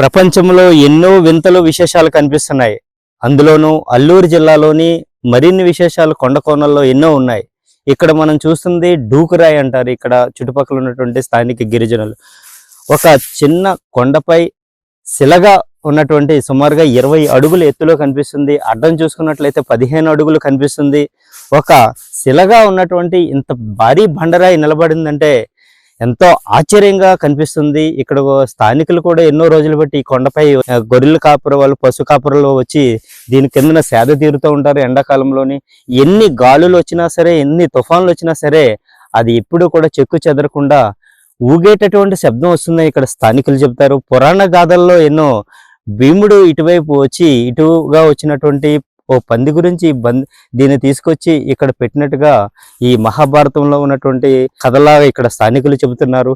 ప్రపంచంలో ఎన్నో వింతలు విశేషాలు కనిపిస్తున్నాయి. అందులోనూ అల్లూరు జిల్లాలోని మరిన్ని విశేషాలు కొండ కోణల్లో ఎన్నో ఉన్నాయి. ఇక్కడ మనం చూస్తుంది డూకురాయి అంటారు. ఇక్కడ చుట్టుపక్కల ఉన్నటువంటి స్థానిక గిరిజనులు. ఒక చిన్న కొండపై శిలగా ఉన్నటువంటి సుమారుగా ఇరవై అడుగుల ఎత్తులో కనిపిస్తుంది. అడ్డం చూసుకున్నట్లయితే పదిహేను అడుగులు కనిపిస్తుంది. ఒక శిలగా ఉన్నటువంటి ఇంత భారీ బండరాయి నిలబడిందంటే ఎంతో ఆశ్చర్యంగా కనిపిస్తుంది. ఇక్కడ స్థానికులు కూడా ఎన్నో రోజులు బట్టి ఈ కొండపై గొర్రెల కాపుర వాళ్ళు పశు కాపురలో వచ్చి దీని కిందన సేద తీరుతూ ఉంటారు ఎండాకాలంలోని. ఎన్ని గాలులు వచ్చినా సరే ఎన్ని తుఫాన్లు వచ్చినా సరే అది ఎప్పుడూ కూడా చెక్కు చెదరకుండా ఊగేటటువంటి శబ్దం వస్తుందని ఇక్కడ స్థానికులు చెప్తారు పురాణ గాథల్లో ఎన్నో భీముడు ఇటువైపు వచ్చి ఇటుగా వచ్చినటువంటి ఓ పంది గురించి దీన్ని తీసుకొచ్చి ఇక్కడ పెట్టినట్టుగా ఈ మహాభారతంలో ఉన్నటువంటి కథలాగా ఇక్కడ స్థానికులు చెబుతున్నారు.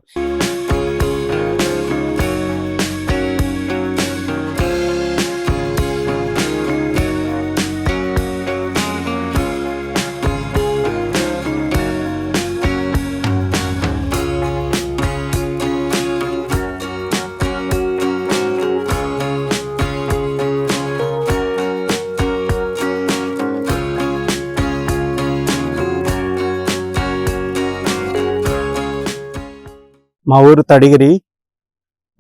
మా ఊరు తడిగిరి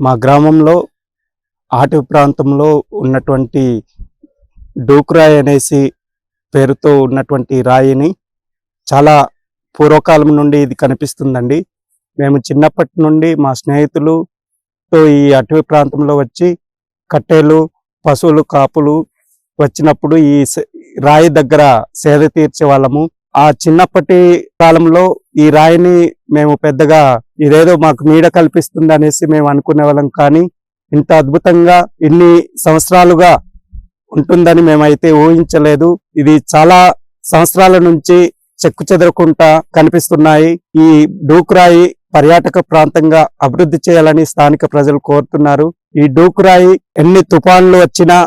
మా గ్రామంలో ఆటు ప్రాంతంలో ఉన్నటువంటి డూక్రాయ్ అనేసి పేరుతో ఉన్నటువంటి రాయిని చాలా పూర్వకాలం నుండి ఇది కనిపిస్తుందండి. మేము చిన్నప్పటి నుండి మా స్నేహితులుతో ఈ అటవీ ప్రాంతంలో వచ్చి కట్టెలు పశువులు కాపులు వచ్చినప్పుడు ఈ రాయి దగ్గర సేద తీర్చే వాళ్ళము. ఆ చిన్నప్పటి కాలంలో ఈ రాయిని మేము పెద్దగా ఇదేదో మాకు నీడ కల్పిస్తుంది అనేసి మేము అనుకునే వాళ్ళం. కానీ ఇంత అద్భుతంగా ఇన్ని సంవత్సరాలుగా ఉంటుందని మేమైతే ఊహించలేదు. ఇది చాలా సంవత్సరాల నుంచి చెక్కు చెదరకుండా కనిపిస్తున్నాయి. ఈ డూకురాయి పర్యాటక ప్రాంతంగా అభివృద్ధి చేయాలని స్థానిక ప్రజలు కోరుతున్నారు. ఈ డూకురాయి ఎన్ని తుఫాన్లు వచ్చినా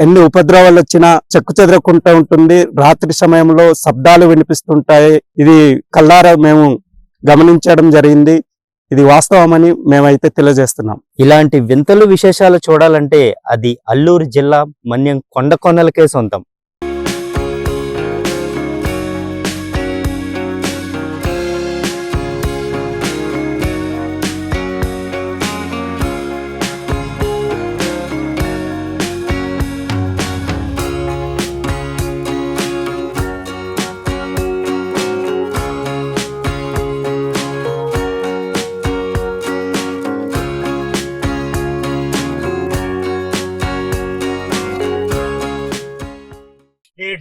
ఎన్ని ఉపద్రవాలు వచ్చినా చెక్కు చెదరకుండా ఉంటుంది. రాత్రి సమయంలో శబ్దాలు వినిపిస్తుంటాయి. ఇది కల్లార మేము గమనించడం జరిగింది. ఇది వాస్తవమని మేమైతే తెలియజేస్తున్నాం. ఇలాంటి వింతలు విశేషాలు చూడాలంటే అది అల్లూరు జిల్లా మన్యం కొండ కొనలకే సొంతం.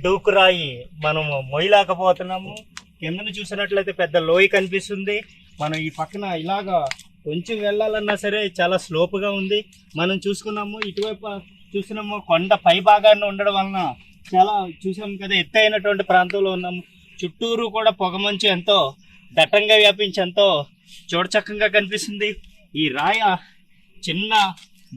డూకురాయి. మనము మొయ్యలేకపోతున్నాము. కిందను చూసినట్లయితే పెద్ద లోయ కనిపిస్తుంది. మనం ఈ పక్కన ఇలాగా కొంచెం వెళ్ళాలన్నా సరే చాలా స్లోపుగా ఉంది. మనం చూసుకున్నాము ఇటువైపు చూసినాము కొండ పై భాగాన్ని ఉండడం వలన చాలా చూసాము కదా ఎత్తైనటువంటి ప్రాంతంలో ఉన్నాము. చుట్టూరు కూడా పొగమంచు ఎంతో దట్టంగా వ్యాపించి ఎంతో చూడచక్కంగా కనిపిస్తుంది. ఈ రాయ చిన్న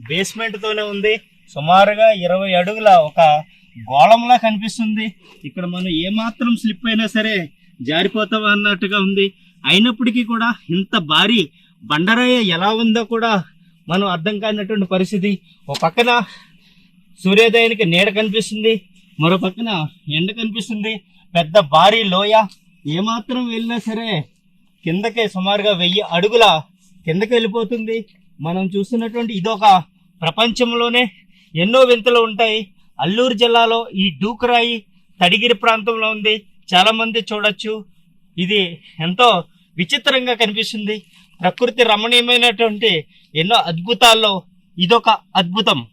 బేస్మెంట్తోనే ఉంది. సుమారుగా ఇరవై అడుగుల ఒక గోళంలా కనిపిస్తుంది. ఇక్కడ మనం ఏమాత్రం స్లిప్ అయినా సరే జారిపోతాం అన్నట్టుగా ఉంది. అయినప్పటికీ కూడా ఇంత భారీ బండరాయ ఎలా ఉందో కూడా మనం అర్థం కానటువంటి పరిస్థితి. ఒక పక్కన సూర్యోదయానికి నీడ కనిపిస్తుంది. మరో పక్కన ఎండ కనిపిస్తుంది. పెద్ద భారీ లోయ. ఏమాత్రం వెళ్ళినా సరే కిందకే సుమారుగా వెయ్యి అడుగుల కిందకి వెళ్ళిపోతుంది. మనం చూస్తున్నటువంటి ఇదొక ప్రపంచంలోనే ఎన్నో వింతలు ఉంటాయి. అల్లూరు జిల్లాలో ఈ డూకరాయి తడిగిరి ప్రాంతంలో ఉంది. చాలా మంది చూడొచ్చు. ఇది ఎంతో విచిత్రంగా కనిపిస్తుంది. ప్రకృతి రమణీయమైనటువంటి ఎన్నో అద్భుతాల్లో ఇదొక అద్భుతం.